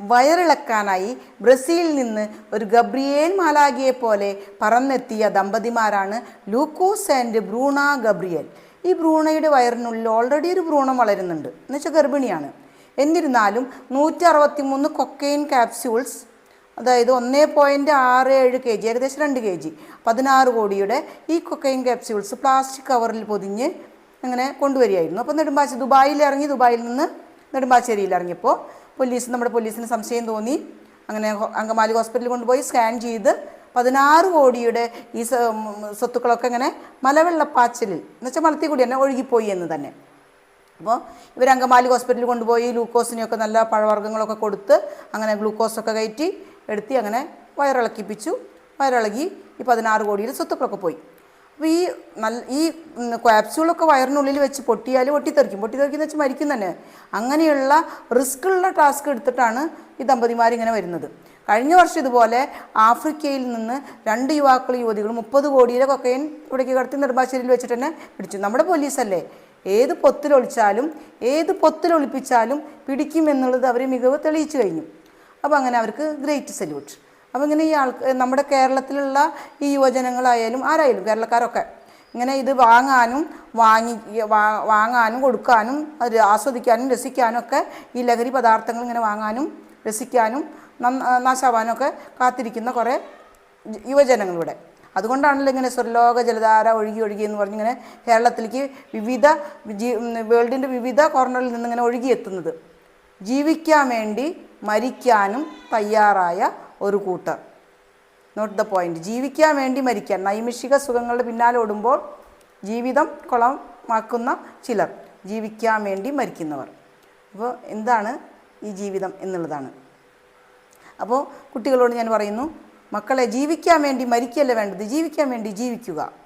വയറിളക്കാനായി ബ്രസീലിൽ നിന്ന് ഒരു ഗബ്രിയേൽ മാലാഗിയെ പോലെ പറന്നെത്തിയ ദമ്പതിമാരാണ് ലൂക്കോസ് ആൻഡ് ബ്രൂണ ഗബ്രിയൽ. ഈ ബ്രൂണയുടെ വയറിനുള്ളിൽ ഓൾറെഡി ഒരു ഭ്രൂണം വളരുന്നുണ്ട്. എന്നുവെച്ചാൽ ഗർഭിണിയാണ്. എന്നിരുന്നാലും നൂറ്റി അറുപത്തി മൂന്ന് കൊക്കെയിൻ ക്യാപ്സ്യൂൾസ് അതായത് ഒന്നേ പോയിന്റ് ആറ് ഏഴ് കെ ജി ഏകദേശം രണ്ട് കെ ജി പതിനാറ് കോടിയുടെ ഈ കൊക്കെയിൻ ക്യാപ്സ്യൂൾസ് പ്ലാസ്റ്റിക് കവറിൽ പൊതിഞ്ഞ് അങ്ങനെ കൊണ്ടുവരികയായിരുന്നു. അപ്പോൾ നെടുമ്പാശ്ശേരി ദുബായിൽ ഇറങ്ങി ദുബായിൽ നിന്ന് നെടുമ്പാശ്ശേരിയിൽ ഇറങ്ങിയപ്പോൾ പോലീസ് നമ്മുടെ പോലീസിന് സംശയം തോന്നി. അങ്ങനെ അങ്കമാലി ഹോസ്പിറ്റലിൽ കൊണ്ടുപോയി സ്കാൻ ചെയ്ത് പതിനാറ് കോടിയുടെ ഈ സ്വത്തുക്കളൊക്കെ ഇങ്ങനെ മലവെള്ളപ്പാച്ചിലിൽ എന്നുവെച്ചാൽ മലത്തിൽ കൂടി തന്നെ ഒഴുകിപ്പോയി എന്ന് തന്നെ. അപ്പോൾ ഇവർ അങ്കമാലി ഹോസ്പിറ്റലിൽ കൊണ്ടുപോയി ഗ്ലൂക്കോസിനെയൊക്കെ നല്ല പഴവർഗങ്ങളൊക്കെ കൊടുത്ത് അങ്ങനെ ഗ്ലൂക്കോസൊക്കെ കയറ്റി എടുത്തി അങ്ങനെ വയറിളക്കിപ്പിച്ചു. വയറിളകി ഈ പതിനാറ് കോടിയിൽ സ്വത്തുക്കളൊക്കെ പോയി. അപ്പോൾ ഈ നല്ല ഈ ക്യാപ്സ്യൂളൊക്കെ വയറിനുള്ളിൽ വെച്ച് പൊട്ടിയാൽ പൊട്ടിത്തെറിക്കും. പൊട്ടിത്തെറിക്കുന്ന വെച്ച് മരിക്കും തന്നെ. അങ്ങനെയുള്ള റിസ്ക് ഉള്ള ടാസ്ക് എടുത്തിട്ടാണ് ഈ ദമ്പതിമാരിങ്ങനെ വരുന്നത്. കഴിഞ്ഞ വർഷം ഇതുപോലെ ആഫ്രിക്കയിൽ നിന്ന് രണ്ട് യുവാക്കൾ യുവതികൾ മുപ്പത് കോടിയിലെ കൊക്കൈൻ ഇവിടേക്ക് കടത്തി നെടുമ്പാശ്ശേരിയിൽ വെച്ചിട്ട് തന്നെ പിടിച്ചു. നമ്മുടെ പോലീസല്ലേ ഏത് പൊത്തിലൊളിച്ചാലും ഏത് പൊത്തിലൊളിപ്പിച്ചാലും പിടിക്കും എന്നുള്ളത് അവർ മികവ് തെളിയിച്ചു കഴിഞ്ഞു. അപ്പോൾ അങ്ങനെ അവർക്ക് ഗ്രേറ്റ് സല്യൂട്ട് അപ്പോൾ ഇങ്ങനെ ഈ ആൾ നമ്മുടെ കേരളത്തിലുള്ള ഈ യുവജനങ്ങളായാലും ആരായാലും കേരളക്കാരൊക്കെ ഇങ്ങനെ ഇത് വാങ്ങാനും വാങ്ങി വാങ്ങാനും കൊടുക്കാനും അത് ആസ്വദിക്കാനും രസിക്കാനും ഒക്കെ ഈ ലഹരി പദാർത്ഥങ്ങൾ ഇങ്ങനെ വാങ്ങാനും രസിക്കാനും നന്ന നാശാവാനും ഒക്കെ കാത്തിരിക്കുന്ന കുറേ യുവജനങ്ങളിവിടെ. അതുകൊണ്ടാണല്ലോ ഇങ്ങനെ സ്വർലോക ജലധാര ഒഴുകി ഒഴുകി എന്ന് പറഞ്ഞിങ്ങനെ കേരളത്തിലേക്ക് വിവിധ വേൾഡിന്റെ വിവിധ കോർണറിൽ നിന്നിങ്ങനെ ഒഴുകിയെത്തുന്നത്. ജീവിക്കാൻ വേണ്ടി മരിക്കാനും തയ്യാറായ ഒരു കൂട്ടർ നോട്ട് ദ പോയിന്റ് ജീവിക്കാൻ വേണ്ടി മരിക്കാൻ. നൈമിഷിക സുഖങ്ങളുടെ പിന്നാലെ ഓടുമ്പോൾ ജീവിതം കുളമാക്കുന്ന ചിലർ ജീവിക്കാൻ വേണ്ടി മരിക്കുന്നവർ. അപ്പോൾ എന്താണ് ഈ ജീവിതം എന്നുള്ളതാണ്. അപ്പോൾ കുട്ടികളോട് ഞാൻ പറയുന്നു മക്കളെ ജീവിക്കാൻ വേണ്ടി മരിക്കല്ല വേണ്ടത്? ജീവിക്കാൻ വേണ്ടി ജീവിക്കുക.